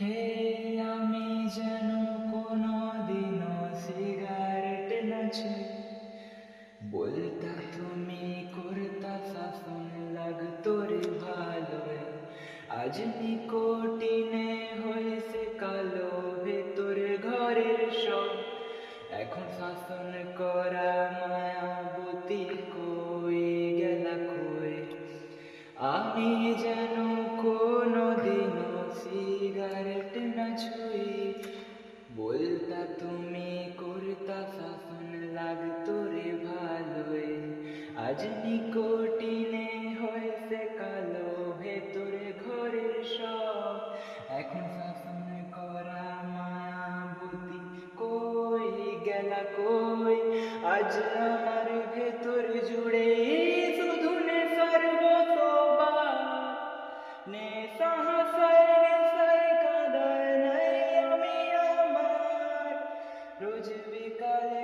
হে আমি যেন কোনো দিনও সিগারেট না ছুঁই বলতা তুমি করতা শাসন লাগতো রে। ভালোই আজ নিকোটিনে হয়েছে কালো ভেতরে ঘরের সব। এখন শাসন করা মায়াবতী কই গেলা কই? আমি যেন না বলতা তুমি করতা লাগতো রে আজ হয়েছে কালো, ভেতরে ঘরের সব। এখন শাসন করা মায়াবতী কই গেলা কই? আজ আমার ভেতর জুড়ে বিকালে